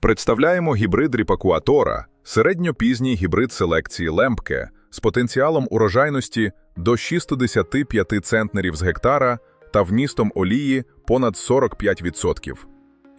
Представляємо гібрид ріпаку Атора, середньопізній гібрид селекції Лемпке з потенціалом урожайності до 65 центнерів з гектара та вмістом олії понад 45%.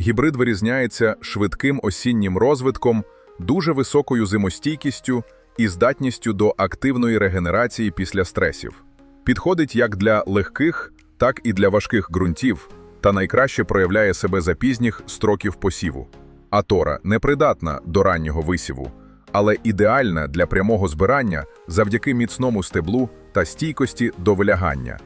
Гібрид вирізняється швидким осіннім розвитком, дуже високою зимостійкістю і здатністю до активної регенерації після стресів. Підходить як для легких, так і для важких ґрунтів та найкраще проявляє себе за пізніх строків посіву. Атора непридатна до раннього висіву, але ідеальна для прямого збирання завдяки міцному стеблу та стійкості до вилягання.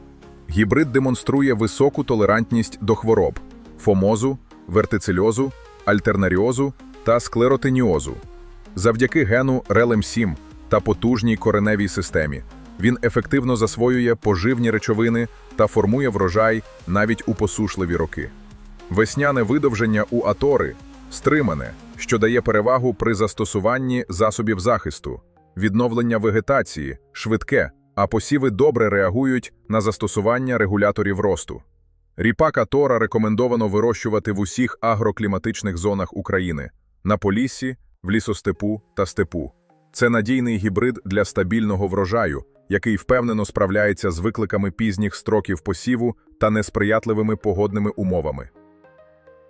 Гібрид демонструє високу толерантність до хвороб фомозу, вертицельозу, альтернаріозу та склеротеніозу. Завдяки гену RELM7 та потужній кореневій системі він ефективно засвоює поживні речовини та формує врожай навіть у посушливі роки. Весняне видовження у атори стримане, що дає перевагу при застосуванні засобів захисту, відновлення вегетації, швидке, а посіви добре реагують на застосування регуляторів росту. Ріпак атора рекомендовано вирощувати в усіх агрокліматичних зонах України на поліссі, в лісостепу та степу. Це надійний гібрид для стабільного врожаю, який впевнено справляється з викликами пізніх строків посіву та несприятливими погодними умовами.